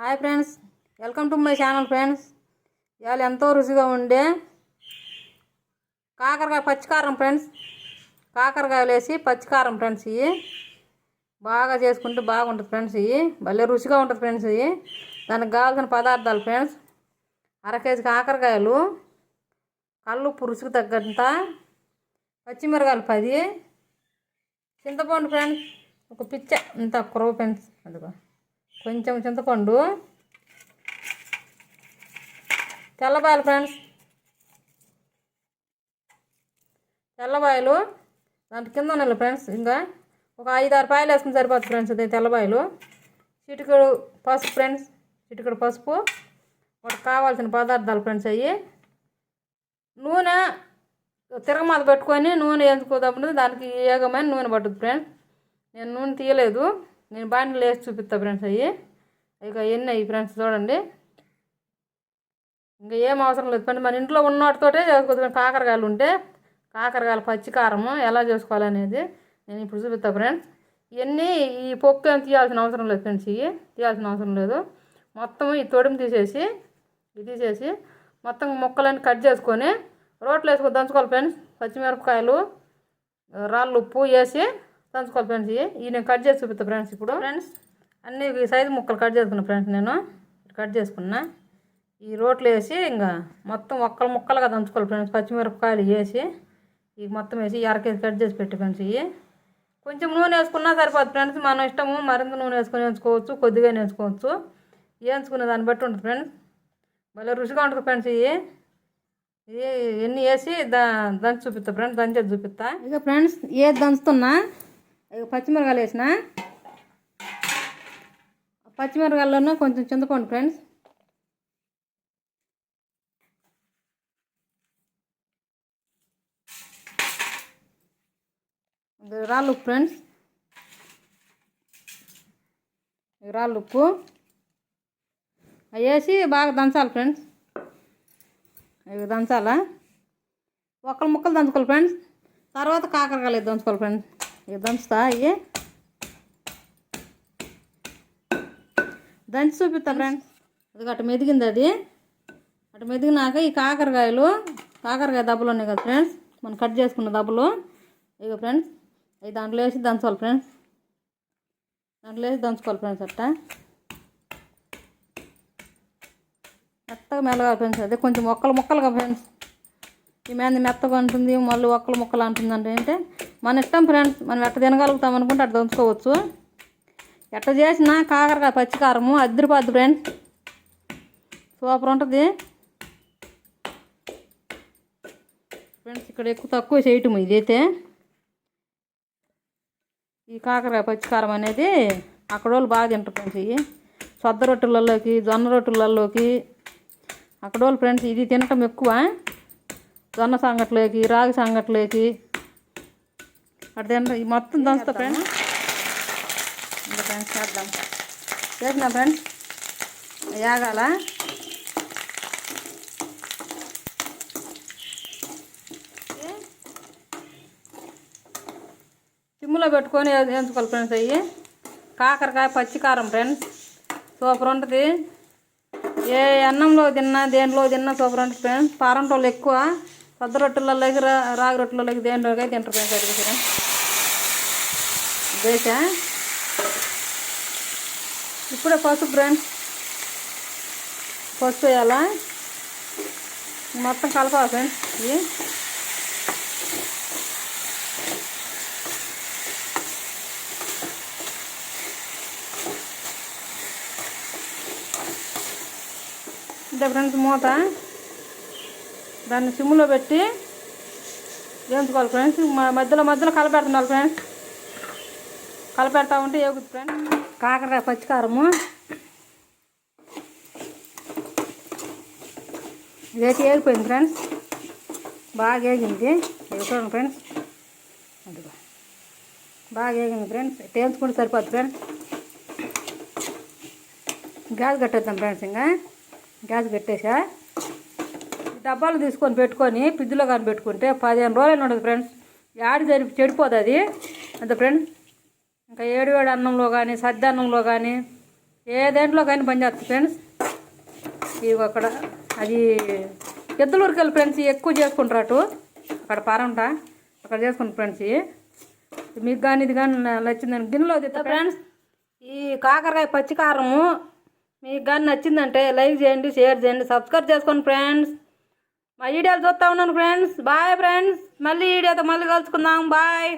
Hi friends welcome to my channel friends. ఇవాళ ఎంతో రుచిగా ఉండే కాకరకాయ పచ్చికారం ఫ్రెండ్స్. కాకరకాయలు వేసి పచ్చికారం ఫ్రెండ్స్ ఇవి. బాగా చేసుకుంటే బాగుంటుంది ఫ్రెండ్స్ ఇవి. భలే రుచిగా ఉంటుంది ఫ్రెండ్స్ ఇవి. దానికి కావాల్సిన పదార్థాలు ఫ్రెండ్స్. అర కేజీ కాకరకాయలు కల్లుప్పు రుచికి తగ్గంత పచ్చిమిరకాయలు పది. చింతపండు ఫ్రెండ్స్ ఒక పిచ్చ. ఇంత కురవ ఫ్రెండ్స్ అదిగో. కొంచెం చింతపండు. తెల్లబాయలు ఫ్రెండ్స్. తెల్లబాయలు. దాంట్లో కింద ఉన్నాయి ఫ్రెండ్స్ ఇంకా ఒక ఐదు ఆరు పాయలు వేసుకుని సరిపోతుంది ఫ్రెండ్స్ అదే తెల్లబాయలు. చిటికడు పసుపు ఫ్రెండ్స్ చిటికడు పసుపు. వాటికి కావాల్సిన పదార్థాలు ఫ్రెండ్స్ అవి నూనె తిరగమాత పెట్టుకొని నూనె వేసుకోదప్పుడు దానికి ఏగమైన నూనె పట్టుద్ది ఫ్రెండ్స్. నేను నూనె తీయలేదు. నేను బాగా లేచి చూపిస్తా ఫ్రెండ్స్ అవి ఇక ఎన్ని అయ్యి ఫ్రెండ్స్ చూడండి. ఇంకా ఏం అవసరం లేదు ఫ్రెండ్స్. మన ఇంట్లో ఉన్నవాటితోటే చేసుకోవచ్చు కాకరకాయలు ఉంటే కాకరకాయలు పచ్చి కారము ఎలా చేసుకోవాలనేది నేను ఇప్పుడు చూపిస్తా ఫ్రెండ్స్. ఇవన్నీ ఈ పొక్కు ఏం తీయాల్సిన అవసరం లేదు ఫ్రెండ్స్. ఇవి తీయాల్సిన అవసరం లేదు. మొత్తం ఈ తొడిమి తీసేసి ఇది తీసేసి మొత్తం ముక్కలన్నీ కట్ చేసుకొని రోట్లో వేసుకొని దంచుకోవాలి ఫ్రెండ్స్. పచ్చిమిరపకాయలు రాళ్ళు ఉప్పు వేసి దంచుకోవాలి ఫ్రెండ్స్ ఇవి ఇవి నేను కట్ చేసి చూపిస్తా ఫ్రెండ్స్ ఇప్పుడు. ఫ్రెండ్స్ అన్ని ఈ సైజు ముక్కలు కట్ చేసుకున్నా ఫ్రెండ్స్ నేను కట్ చేసుకున్నా. ఈ రోట్లో వేసి ఇంకా మొత్తం ఒక్కలు ముక్కలుగా దంచుకోవాలి ఫ్రెండ్స్ పచ్చిమిరపకాయలు వేసి ఇవి మొత్తం వేసి ఈ అరకేసి కట్ చేసి పెట్టి ఫ్రెండ్స్ ఇవి కొంచెం నూనె వేసుకున్నా సరిపోతుంది ఫ్రెండ్స్ మన ఇష్టము మరింత నూనె వేసుకొని వేసుకోవచ్చు కొద్దిగా వేసుకోవచ్చు వేయించుకునే దాన్ని బట్టి ఉంటుంది ఫ్రెండ్స్ భలే రుచిగా ఉంటుంది ఫ్రెండ్స్ ఇవి ఇది ఎన్ని వేసి దా దంచి చూపిస్తా ఫ్రెండ్స్ దంచేది చూపిస్తా ఇక ఫ్రెండ్స్ ఏది దంచుతున్నా పచ్చిమిరకాయలు వేసిన? పచ్చిమిరకాయల్లోనూ కొంచెం చింతపండు ఫ్రెండ్స్. రాళ్ళు ఉప్పు ఫ్రెండ్స్. రాళ్ళు ఉప్పు. అవి వేసి బాగా దంచాలి ఫ్రెండ్స్. ఇవి దంచాలా? ఒక్కలు ముక్కలు దంచుకోవాలి ఫ్రెండ్స్. తర్వాత కాకరకాయలు దంచుకోవాలి ఫ్రెండ్స్. దంచుతా ఇవి దంచి చూపిస్తా ఫ్రెండ్స్ అది అటు మెదిగింది అది. అటు మెదిగినాక ఈ కాకరకాయలు కాకరకాయ దెబ్బలు ఉన్నాయి కదా ఫ్రెండ్స్ మనం కట్ చేసుకున్న దెబ్బలు. ఇక ఫ్రెండ్స్ అవి దాంట్లో వేసి దంచాలి ఫ్రెండ్స్ దాంట్లో వేసి దంచుకోవాలి ఫ్రెండ్స్ అట్టా. మెత్తగా మెల్లగా ఫ్రెండ్స్ అదే కొంచెం మొక్కలు మొక్కలుగా ఫ్రెండ్స్ ఈ మీద మెత్తగా ఉంటుంది మళ్ళీ ఒక్కలు ముక్కలు అంటుంది అంటే మన ఇష్టం ఫ్రెండ్స్ మనం ఎట్ట తినగలుగుతాం అనుకుంటే అట్ట దంచుకోవచ్చు. ఎట్ట చేసినా కాకరకాయ పచ్చికారము అద్దరిపోద్ది ఫ్రెండ్స్ సూపర్ ఉంటుంది. ఫ్రెండ్స్ ఇక్కడ ఎక్కువ తక్కువ చేయటం ఇదైతే. ఈ కాకరకాయ పచ్చికారం అనేది అక్కడ వాళ్ళు బాగా తింటారు ఫ్రెండ్స్ ఇవి. సొద్ద రొట్టెలలోకి జొన్న రొట్టెలలోకి. అక్కడ వాళ్ళు ఫ్రెండ్స్ ఇది తినటం ఎక్కువ. జొన్న సంగట్లోకి రాగి సంగట్లోకి. అటు ఇది మొత్తం దంచుతా ఫ్రెండ్స్. ఇంకా ఫ్రెండ్స్ చేద్దాం. చేసిన ఫ్రెండ్స్. యాగాల? సిమ్లో పెట్టుకొని వేయించుకోవాలి ఫ్రెండ్స్ అవి కాకరకాయ పచ్చికారం ఫ్రెండ్స్. సూపర్ ఉంటుంది. ఏ అన్నంలో తిన్నా దేంట్లో తిన్నా సూపర్ ఉంటుంది ఫ్రెండ్స్. పారంటోళ్ళు ఎక్కువ. పెద్ద రొట్టెలలోకి రా రాగి రొట్టెలలోకి దేంట్లోకి తింటారు ఫ్రెండ్స్ అది ఫ్రెండ్స్ దేశ ఇప్పుడే పసుపు ఫ్రెండ్స్ పసుపు వేయాలా? మొత్తం కలపాలి ఫ్రెండ్స్? ఇవి ఇంతే ఫ్రెండ్స్ మూత. దాన్ని సిమ్లో పెట్టి వేయించుకోవాలి ఫ్రెండ్స్ మధ్యలో మధ్యలో కలపెడుతున్నారు ఫ్రెండ్స్ కలపెడతా ఉంటే ఏగుద్ది ఫ్రెండ్స్ కాకరకాయ పచ్చికారము. ఇదైతే ఏగిపోయింది ఫ్రెండ్స్ బాగా ఏగింది. ఇది చూడండి ఫ్రెండ్స్ అదిగో. బాగా ఏగింది ఫ్రెండ్స్ వేయించుకుంటే సరిపోద్ది ఫ్రెండ్స్ గ్యాస్ కట్టేద్దాం ఫ్రెండ్స్ ఇంకా. గ్యాస్ కట్టేసా? డబ్బాలు తీసుకొని పెట్టుకొని ఫ్రిడ్జ్లో కానీ పెట్టుకుంటే పదిహేను రోజులు ఉండదు ఫ్రెండ్స్. యాడి చెడి చెడిపోదు అది. అంతే ఫ్రెండ్స్ ఇంకా ఏడు వేడి అన్నంలో కానీ సద్ది అన్నంలో కానీ ఏ దేంట్లో కానీ పనిచేస్తుంది ఫ్రెండ్స్. ఇవి అక్కడ అది ఎద్దులూరుకెళ్ళి ఫ్రెండ్స్ ఎక్కువ చేసుకుంటారు అక్కడ పారంట అక్కడ చేసుకుంటారు ఫ్రెండ్స్ మీకు కానీ ఇది కానీ నచ్చిందని గిన్నెలో తెస్తా ఫ్రెండ్స్. ఈ కాకరకాయ పచ్చికారము మీకు కానీ నచ్చిందంటే లైక్ చేయండి షేర్ చేయండి సబ్స్క్రైబ్ చేసుకోండి ఫ్రెండ్స్. మా వీడియోలు చూస్తూ ఉన్నాను ఫ్రెండ్స్ బాయ్ ఫ్రెండ్స్ మళ్ళీ వీడియోతో మళ్ళీ కలుసుకుందాం. బాయ్